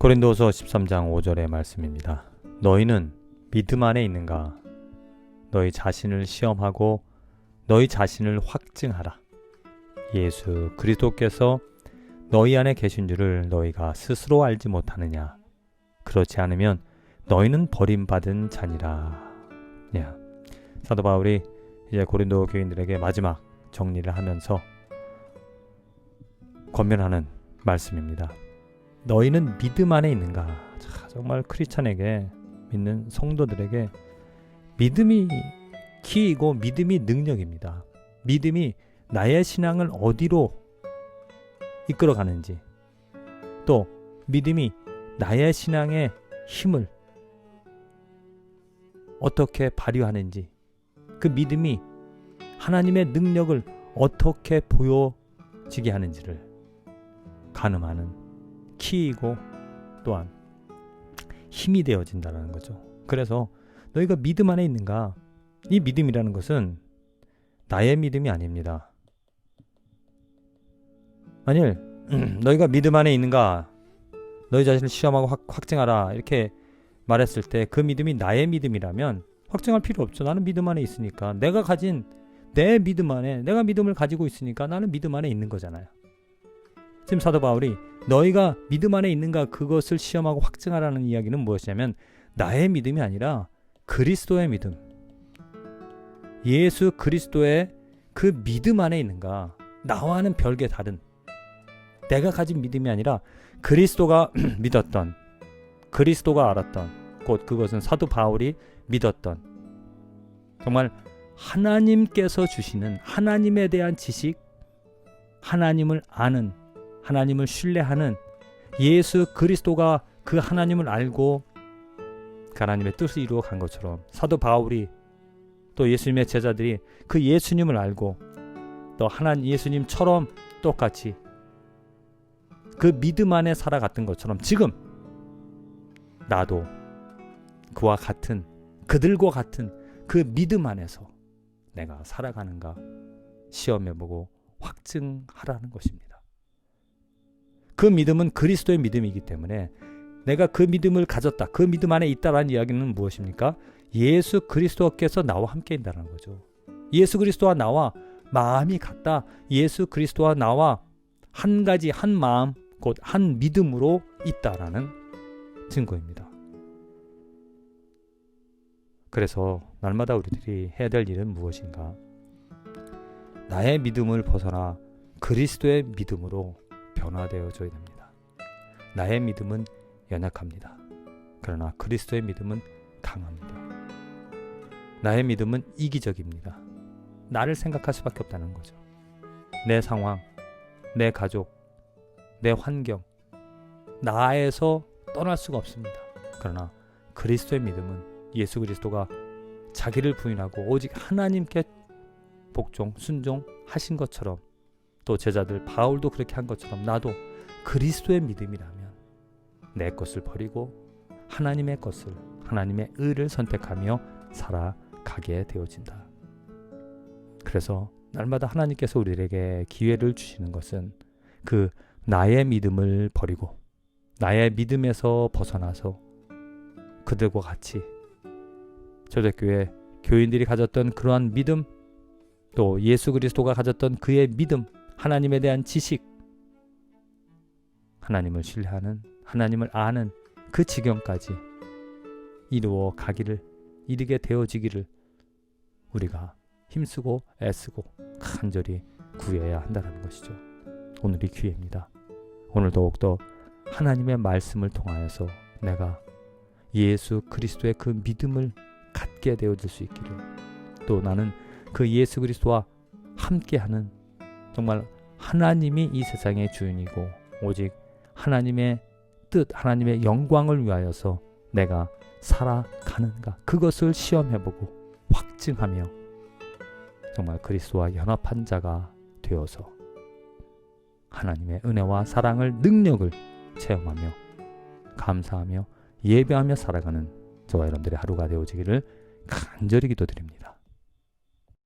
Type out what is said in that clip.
고린도서 13장 5절의 말씀입니다. 너희는 믿음 안에 있는가? 너희 자신을 시험하고 너희 자신을 확증하라. 예수 그리스도께서 너희 안에 계신 줄을 너희가 스스로 알지 못하느냐? 그렇지 않으면 너희는 버림받은 자니라. 야. 사도 바울이 이제 고린도 교인들에게 마지막 정리를 하면서 권면하는 말씀입니다. 너희는 믿음 안에 있는가? 자, 정말 크리스찬에게 믿는 성도들에게 믿음이 키이고 믿음이 능력입니다. 믿음이 나의 신앙을 어디로 이끌어 가는지 또 믿음이 나의 신앙의 힘을 어떻게 발휘하는지 그 믿음이 하나님의 능력을 어떻게 보여지게 하는지를 가늠하는 키이고 또한 힘이 되어진다는 거죠. 그래서 너희가 믿음 안에 있는가? 이 믿음이라는 것은 나의 믿음이 아닙니다. 만일 너희가 믿음 안에 있는가? 너희 자신을 시험하고 확, 확증하라 이렇게 말했을 때 그 믿음이 나의 믿음이라면 확증할 필요 없죠. 나는 믿음 안에 있으니까 내가 가진 내 믿음 안에 내가 믿음을 가지고 있으니까 나는 믿음 안에 있는 거잖아요. 지금 사도 바울이 너희가 믿음 안에 있는가 그것을 시험하고 확증하라는 이야기는 무엇이냐면 나의 믿음이 아니라 그리스도의 믿음. 예수 그리스도의 그 믿음 안에 있는가? 나와는 별개 다른. 내가 가진 믿음이 아니라 그리스도가 믿었던 그리스도가 알았던 곧 그것은 사도 바울이 믿었던. 정말 하나님께서 주시는 하나님에 대한 지식 하나님을 아는 하나님을 신뢰하는 예수 그리스도가 그 하나님을 알고 그 하나님의 뜻을 이루어 간 것처럼 사도 바울이 또 예수님의 제자들이 그 예수님을 알고 또 하나님 예수님처럼 똑같이 그 믿음 안에 살아갔던 것처럼 지금 나도 그와 같은 그들과 같은 그 믿음 안에서 내가 살아가는가 시험해보고 확증하라는 것입니다. 그 믿음은 그리스도의 믿음이기 때문에 내가 그 믿음을 가졌다. 그 믿음 안에 있다라는 이야기는 무엇입니까? 예수 그리스도께서 나와 함께 있다는 거죠. 예수 그리스도와 나와 마음이 같다. 예수 그리스도와 나와 한 가지 한 마음 곧 한 믿음으로 있다라는 증거입니다. 그래서 날마다 우리들이 해야 될 일은 무엇인가? 나의 믿음을 벗어나 그리스도의 믿음으로 변화되어져야 됩니다. 나의 믿음은 연약합니다. 그러나 그리스도의 믿음은 강합니다. 나의 믿음은 이기적입니다. 나를 생각할 수밖에 없다는 거죠. 내 상황, 내 가족, 내 환경, 나에서 떠날 수가 없습니다. 그러나 그리스도의 믿음은 예수 그리스도가 자기를 부인하고 오직 하나님께 복종, 순종하신 것처럼 또 제자들 바울도 그렇게 한 것처럼 나도 그리스도의 믿음이라면 내 것을 버리고 하나님의 것을 하나님의 의를 선택하며 살아가게 되어진다. 그래서 날마다 하나님께서 우리에게 기회를 주시는 것은 그 나의 믿음을 버리고 나의 믿음에서 벗어나서 그들과 같이 초대교회 교인들이 가졌던 그러한 믿음 또 예수 그리스도가 가졌던 그의 믿음 하나님에 대한 지식 하나님을 신뢰하는 하나님을 아는 그 지경까지 이루어 가기를 이르게 되어지기를 우리가 힘쓰고 애쓰고 간절히 구해야 한다는 것이죠. 오늘이 기회입니다. 오늘 더욱더 하나님의 말씀을 통하여서 내가 예수 그리스도의 그 믿음을 갖게 되어질 수 있기를 또 나는 그 예수 그리스도와 함께하는 정말 하나님이 이 세상의 주인이고 오직 하나님의 뜻 하나님의 영광을 위하여서 내가 살아가는가 그것을 시험해보고 확증하며 정말 그리스도와 연합한 자가 되어서 하나님의 은혜와 사랑을 능력을 체험하며 감사하며 예배하며 살아가는 저와 여러분들의 하루가 되어지기를 간절히 기도드립니다.